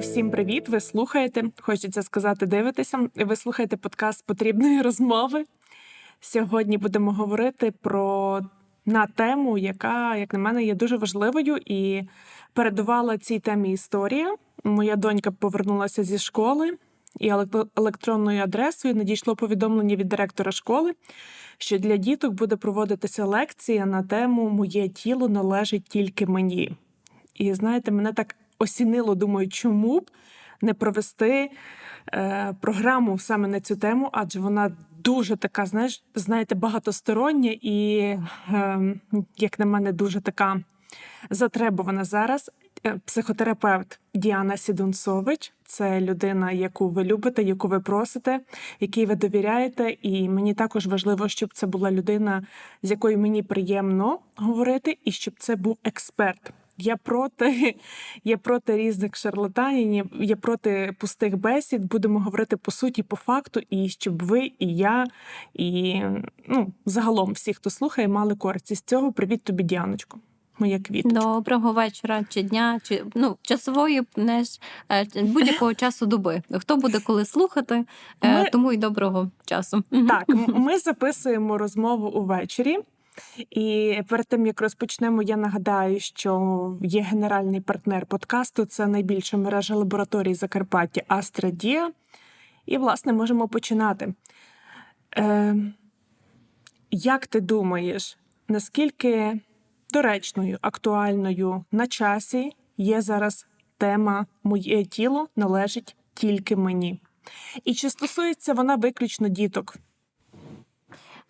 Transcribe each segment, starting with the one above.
Всім привіт! Ви слухаєте, хочеться сказати, дивитеся. Ви слухаєте подкаст потрібної розмови. Сьогодні будемо говорити про на тему, яка, як на мене, є дуже важливою і передувала цій темі історія. Моя донька повернулася зі школи, і електронною адресою надійшло повідомлення від директора школи, що для діток буде проводитися лекція на тему Моє тіло належить тільки мені. І знаєте, мене так осінило, думаю, чому б не провести е, програму саме на цю тему, адже вона дуже така, знаєш, знаєте, багатостороння і, е, як на мене, дуже така затребувана зараз. Е, Психотерапевт Діана Сідунцович це людина, яку ви любите, яку ви просите, якій ви довіряєте. І мені також важливо, щоб це була людина, з якою мені приємно говорити, і щоб це був експерт. Я проти, я проти різних шарлатанів, я проти пустих бесід. Будемо говорити по суті, по факту, і щоб ви, і я, і ну, загалом всі, хто слухає, мали користь з цього. Привіт тобі, Діаночко. Моя квіточка. Доброго вечора чи дня, чи ну часової не ж, будь-якого часу доби. Хто буде коли слухати, е, Ми- тому і доброго часу. Так, ми записуємо розмову увечері. І перед тим як розпочнемо, я нагадаю, що є генеральний партнер подкасту. Це найбільша мережа лабораторій Закарпаття Астрадія. І, власне, можемо починати. Е, як ти думаєш, наскільки доречною, актуальною на часі є зараз тема Моє тіло належить тільки мені? І чи стосується вона виключно діток?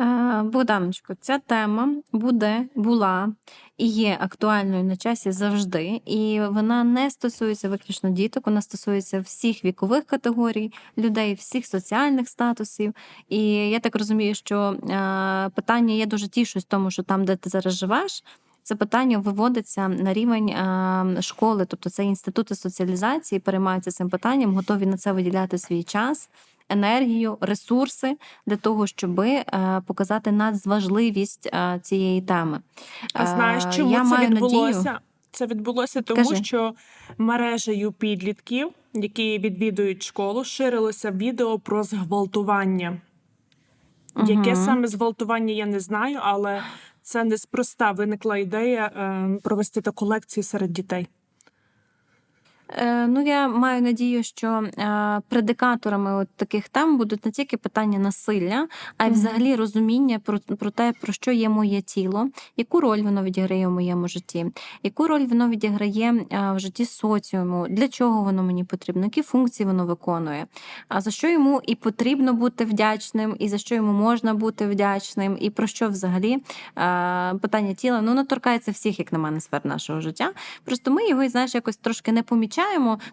Е, Богданочко, ця тема буде, була і є актуальною на часі завжди, і вона не стосується виключно діток, вона стосується всіх вікових категорій, людей, всіх соціальних статусів. І я так розумію, що е, питання я дуже тішусь тому, що там, де ти зараз живеш. Це питання виводиться на рівень е, школи, тобто це інститути соціалізації переймаються цим питанням, готові на це виділяти свій час, енергію, ресурси для того, щоб е, показати надзважливість е, цієї теми. А знаєш, Е, чому я це маю відбулося? надію- Це відбулося тому, Кажи. що мережею підлітків, які відвідують школу, ширилося відео про зґвалтування. Яке саме зґвалтування, я не знаю, але це неспроста виникла ідея провести таку лекцію серед дітей. Е, Ну, я маю надію, що е, предикаторами от таких тем будуть не тільки питання насилля, а й взагалі розуміння про, про те, про що є моє тіло, яку роль воно відіграє в моєму житті, яку роль воно відіграє е, в житті соціуму, для чого воно мені потрібно, які функції воно виконує, а за що йому і потрібно бути вдячним, і за що йому можна бути вдячним, і про що взагалі питання тіла ну, воно торкається всіх, як на мене, сфер нашого життя. Просто ми його, знаєш, якось трошки не помічаємо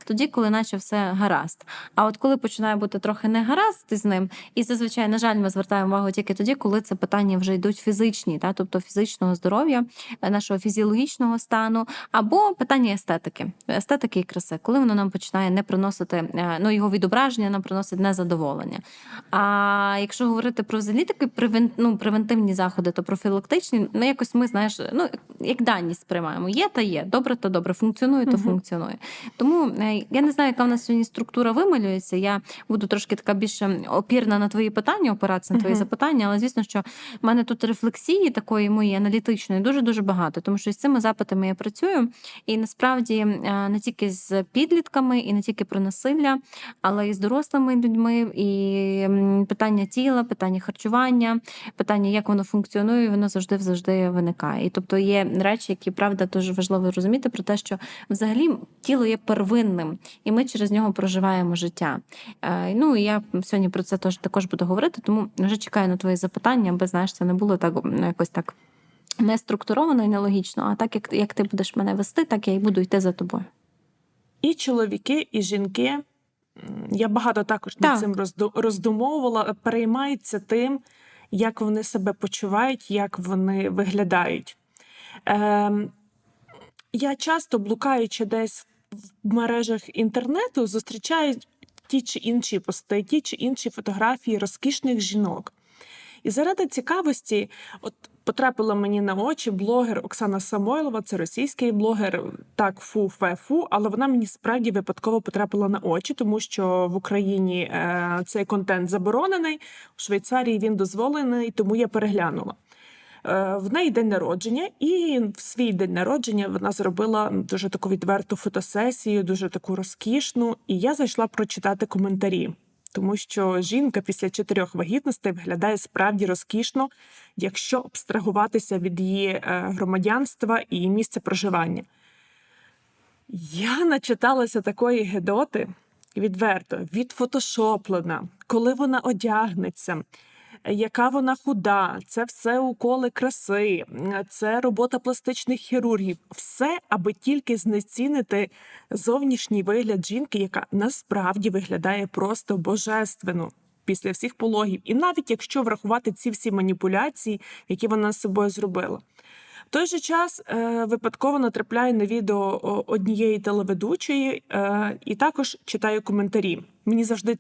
тоді, коли наче все гаразд. А от коли починає бути трохи не гаразд з ним, і зазвичай, на жаль, ми звертаємо увагу тільки тоді, коли це питання вже йдуть фізичні, та, тобто фізичного здоров'я, е, нашого фізіологічного стану, або питання естетики, естетики і краси, коли воно нам починає не приносити, е, ну його відображення нам приносить незадоволення. А якщо говорити про взагалі такі превен, ну, превентивні заходи, то профілактичні, ну якось ми знаєш, ну як даність сприймаємо. Є та є, добре, то добре, функціонує, то Мгм. функціонує. Тому е, я не знаю, яка в нас сьогодні структура вималюється. Я буду трошки така більше опірна на твої питання, опиратися на твої Мгм. запитання, але звісно, що в мене тут рефлексії такої моєї аналітичної дуже дуже багато, тому що з цими запитами я працюю. І насправді е, не тільки з підлітками, і не тільки про насилля, але і з дорослими людьми, і питання тіла, питання харчування, питання, як воно функціонує, воно завжди завжди виникає. І тобто є речі, які правда дуже важливо розуміти про те, що взагалі тіло є первинним, і ми через нього проживаємо життя. Е, Ну і я сьогодні про це також буду говорити, тому вже чекаю на твої запитання, аби знаєш, це не було так ну, якось так. Не структуровано і нелогічно, а так як, як ти будеш мене вести, так я і буду йти за тобою. І чоловіки, і жінки. Я багато також над Так. цим роздумовувала, переймаються тим, як вони себе почувають, як вони виглядають. Ем, я часто, блукаючи десь в мережах інтернету, зустрічаю ті чи інші пости, ті чи інші фотографії розкішних жінок. І заради цікавості, от потрапила мені на очі блогер Оксана Самойлова. Це російський блогер. Так, фу, фе, фу, але вона мені справді випадково потрапила на очі, тому що в Україні е, цей контент заборонений, в Швейцарії він дозволений, тому я переглянула. Е, В неї день народження, і в свій день народження вона зробила дуже таку відверту фотосесію, дуже таку розкішну. І я зайшла прочитати коментарі, тому що жінка після чотирьох вагітностей виглядає справді розкішно, якщо абстрагуватися від її е, громадянства і місця проживання. Я начиталася такої гедоти відверто, відфотошоплена, коли вона одягнеться, яка вона худа, це все уколи краси, це робота пластичних хірургів. Все, аби тільки знецінити зовнішній вигляд жінки, яка насправді виглядає просто божественно після всіх пологів. І навіть якщо врахувати ці всі маніпуляції, які вона з собою зробила. В той же час е, випадково натрапляю на відео однієї телеведучої е, і також читаю коментарі. Мені завжди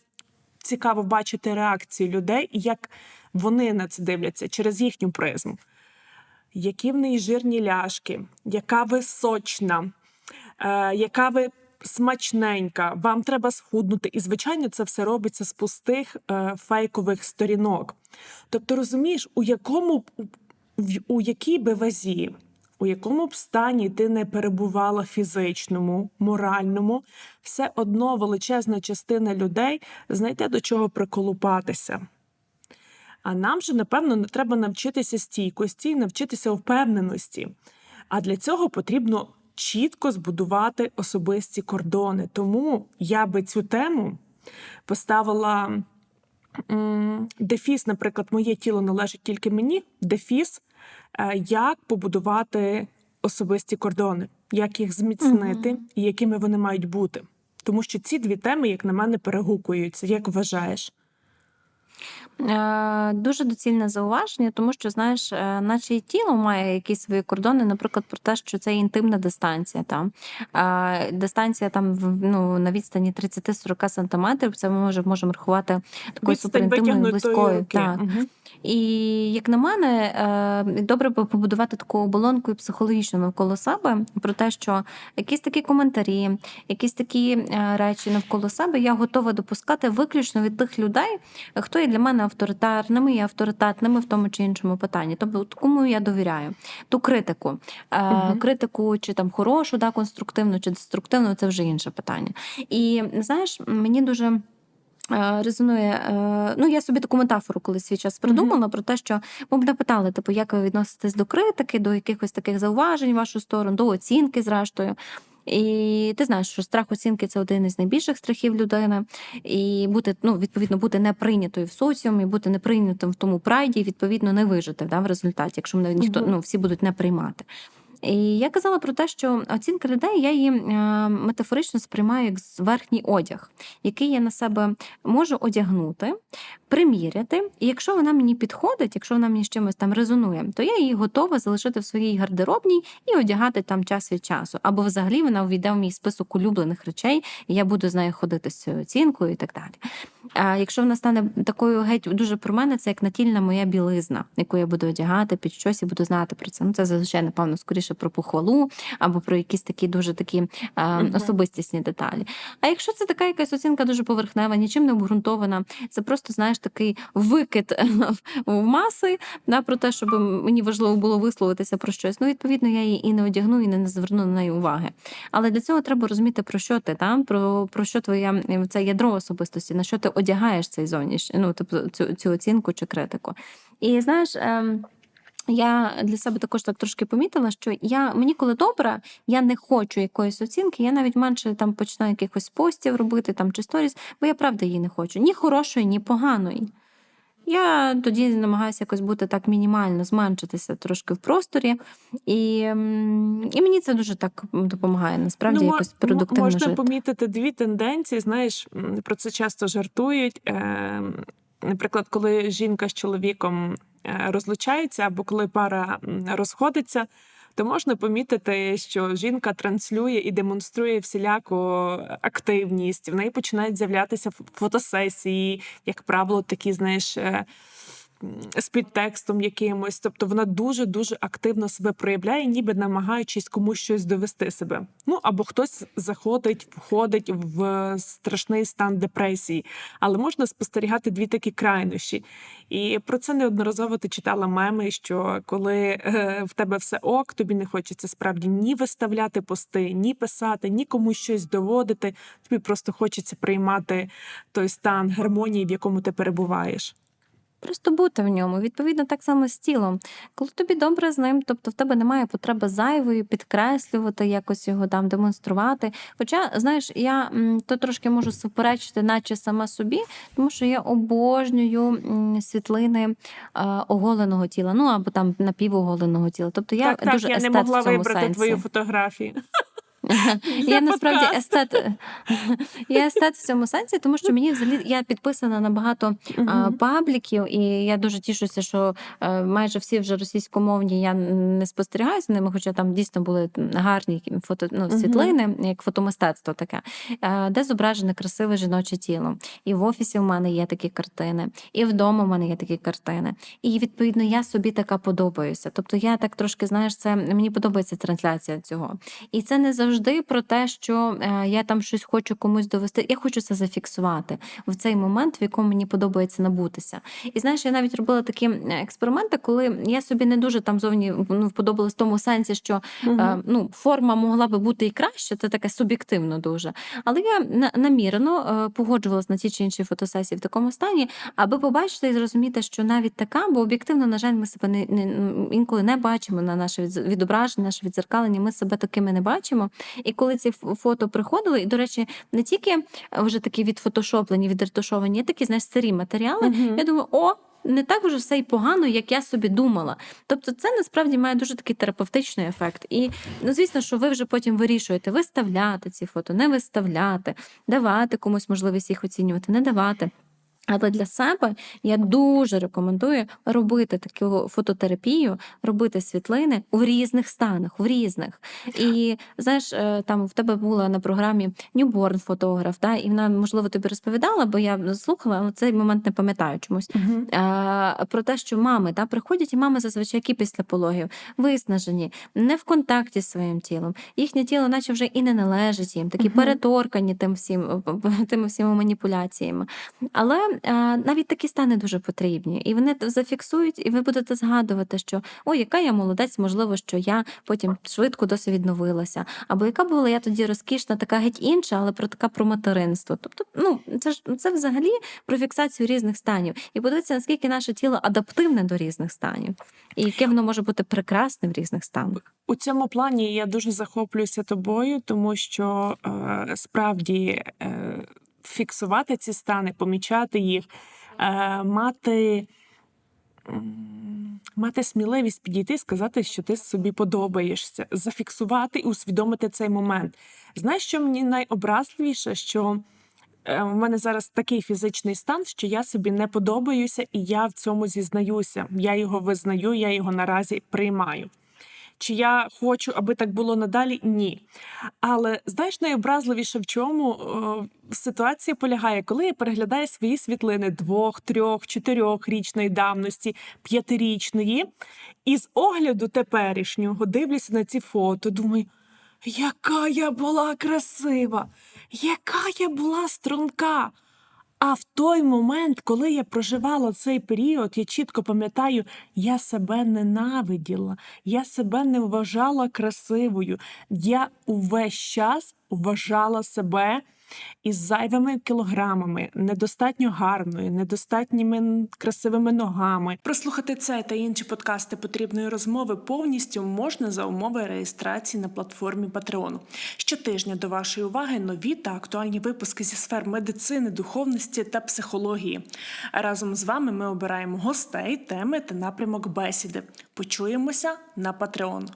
цікаво бачити реакції людей і як вони на це дивляться через їхню призму. Які в неї жирні ляшки, яка ви сочна, е, яка ви смачненька, вам треба схуднути. І, звичайно, це все робиться з пустих е, фейкових сторінок. Тобто, розумієш, у якому у якій би вазі, у якому б стані ти не перебувала фізичному, моральному, все одно величезна частина людей знайде до чого приколупатися. А нам же, напевно, не треба навчитися стійкості, навчитися впевненості. А для цього потрібно чітко збудувати особисті кордони. Тому я би цю тему поставила дефіс, наприклад, моє тіло належить тільки мені. Дефіс, як побудувати особисті кордони, як їх зміцнити і якими вони мають бути. Тому що ці дві теми, як на мене, перегукуються. Як вважаєш? Е, Дуже доцільне зауваження, тому що знаєш, е, наче і тіло має якісь свої кордони, наприклад, про те, що це інтимна дистанція. Там Е, дистанція там в- ну, на відстані 30-40 сантиметрів. Це ми може, можемо рахувати такою Відстань суперінтимною витягнутої близькою. руки. Так. Мгм. І як на мене, е, добре би побудувати таку оболонку і психологічну навколо себе про те, що якісь такі коментарі, якісь такі е, речі навколо себе я готова допускати виключно від тих людей, хто є для мене авторитарними і авторитетними в тому чи іншому питанні. Тобто, кому я довіряю, ту критику, Мгм. критику, чи там хорошу, да, конструктивну, чи деструктивну, це вже інше питання. І знаєш, мені дуже. е, Резонує, е, ну я собі таку метафору колись свій час придумала про те, що ви мене питали, типу, як ви відноситесь до критики, до якихось таких зауважень в вашу сторону, до оцінки, зрештою. І ти знаєш, що страх оцінки це один із найбільших страхів людини. І бути, ну, відповідно, бути не прийнятою в соціумі, бути не прийнятим в тому прайді, і, відповідно, не вижити да, в результаті, якщо мене ніхто ну, всі будуть не приймати. І я казала про те, що оцінка людей я її е, метафорично сприймаю як верхній одяг, який я на себе можу одягнути, приміряти. І якщо вона мені підходить, якщо вона мені з чимось там резонує, то я її готова залишити в своїй гардеробній і одягати там час від часу. Або взагалі вона увійде в мій список улюблених речей, і я буду з нею ходити з цією оцінкою і так далі. А якщо вона стане такою геть дуже про мене, це як натільна моя білизна, яку я буду одягати під щось і буду знати про це. Ну це зазвичай, напевно, скоріше про похвалу або про якісь такі дуже такі Мгм. особистісні деталі. А якщо це така якась оцінка дуже поверхнева, нічим не обґрунтована, це просто знаєш такий викид в маси да, про те, щоб мені важливо було висловитися про щось. Ну, відповідно, я її і не одягну, і не зверну на неї уваги. Але для цього треба розуміти, про що ти там, про, про що твоя е, це ядро особистості, на що ти одягаєш цей зовнішній, ну тобто цю, цю оцінку чи критику. І знаєш. ем, я для себе також так трошки помітила, що я мені коли добре, я не хочу якоїсь оцінки. Я навіть менше там починаю якихось постів робити там чи сторіс, бо я правда її не хочу. Ні хорошої, ні поганої. Я тоді намагаюся якось бути так мінімально, зменшитися трошки в просторі. І, і мені це дуже так допомагає насправді ну, якось продуктивно можна жити. помітити дві тенденції. Знаєш, про це часто жартують. Е, Наприклад, коли жінка з чоловіком е, розлучається, або коли пара розходиться, то можна помітити, що жінка транслює і демонструє всіляку активність. В неї починають з'являтися фотосесії, як правило, такі, знаєш. З підтекстом якимось. Тобто вона дуже дуже активно себе проявляє, ніби намагаючись комусь щось довести себе. Ну або хтось заходить, входить в страшний стан депресії. Але можна спостерігати дві такі крайнощі. І про це неодноразово ти читала меми, що коли е, в тебе все ок, тобі не хочеться справді ні виставляти пости, ні писати, ні комусь щось доводити. Тобі просто хочеться приймати той стан гармонії, в якому ти перебуваєш. Просто бути в ньому. Відповідно, так само з тілом. Коли тобі добре з ним, тобто в тебе немає потреби зайвої підкреслювати, якось його там демонструвати. Хоча, знаєш, я то трошки можу суперечити, наче сама собі, тому що я обожнюю світлини е, оголеного тіла, ну або там напівоголеного тіла. Тобто я так, так, дуже я не могла вибрати сенсі. твою фотографію. Я насправді естет. Я естет в цьому сенсі, тому що мені взагалі я підписана на багато пабліків, і я дуже тішуся, що е, майже всі вже російськомовні я не спостерігаю за ними, хоча там дійсно були гарні фото, ну, світлини, як фотомистецтво таке, е, де зображене красиве жіноче тіло. І в офісі в мене є такі картини, і вдома в мене є такі картини. І відповідно я собі така подобаюся. Тобто я так трошки, знаєш, це мені подобається трансляція цього. І це не завжди про те, що е, я там щось хочу комусь довести. Я хочу це зафіксувати в цей момент, в якому мені подобається набутися. І знаєш, я навіть робила такі експерименти, коли я собі не дуже там зовні ну, вподобалась в тому сенсі, що е, ну, форма могла би бути і краще, це таке суб'єктивно дуже. Але я на- намірено е, погоджувалась на ті чи інші фотосесії в такому стані, аби побачити і зрозуміти, що навіть така, бо об'єктивно, на жаль, ми себе не, не інколи не бачимо на наше відображення, наше відзеркалення. Ми себе такими не бачимо. І коли ці фото приходили, і до речі, не тільки е, вже такі відфотошоплені, відретушовані, є такі знаєш, старі матеріали. Мгм. Я думаю, о. Не так уже все й погано, як я собі думала. Тобто, це насправді має дуже такий терапевтичний ефект. І ну, звісно, що ви вже потім вирішуєте виставляти ці фото, не виставляти, давати комусь можливість їх оцінювати, не давати. Але для себе я дуже рекомендую робити таку фототерапію, робити світлини у різних станах, у різних. І знаєш, е, там в тебе була на програмі Newborn фотограф, да, і вона, можливо, тобі розповідала, бо я слухала, але цей момент не пам'ятаю чомусь. Мгм. Е, Про те, що мами да, приходять, і мами зазвичай які після пологів виснажені, не в контакті з своїм тілом. Їхнє тіло, наче вже і не належить їм, такі Мгм. переторкані тим всім, тими всіма маніпуляціями. Але е, навіть такі стани дуже потрібні, і вони зафіксують, і ви будете згадувати, що ой, яка я молодець, можливо, що я потім швидко досі відновилася. Або яка була я тоді розкішна, така геть інша, але про така про материнство. Тобто, ну це ж це взагалі про фіксацію різних станів. І подивитися, наскільки наше тіло адаптивне до різних станів, і яке воно може бути прекрасне в різних станах. У цьому плані я дуже захоплююся тобою, тому що е, справді е, фіксувати ці стани, помічати їх, е, мати, мати сміливість підійти і сказати, що ти собі подобаєшся, зафіксувати і усвідомити цей момент. Знаєш, що мені найобразливіше, що е, в мене зараз такий фізичний стан, що я собі не подобаюся, і я в цьому зізнаюся. Я його визнаю, я його наразі приймаю. Чи я хочу, аби так було надалі? Ні. Але знаєш, найобразливіше в чому е, ситуація полягає, коли я переглядаю свої світлини двох, трьох, чотирьохрічної давності, п'ятирічної, і з огляду теперішнього дивлюся на ці фото, думаю, яка я була красива, яка я була струнка. А в той момент, коли я проживала цей період, я чітко пам'ятаю, я себе ненавиділа, я себе не вважала красивою. Я увесь час вважала себе із зайвими кілограмами, недостатньо гарною, недостатніми красивими ногами. Прослухати це та інші подкасти потрібної розмови повністю можна за умови реєстрації на платформі Patreon. Щотижня до вашої уваги нові та актуальні випуски зі сфер медицини, духовності та психології. Разом з вами ми обираємо гостей, теми та напрямок бесіди. Почуємося на Patreon.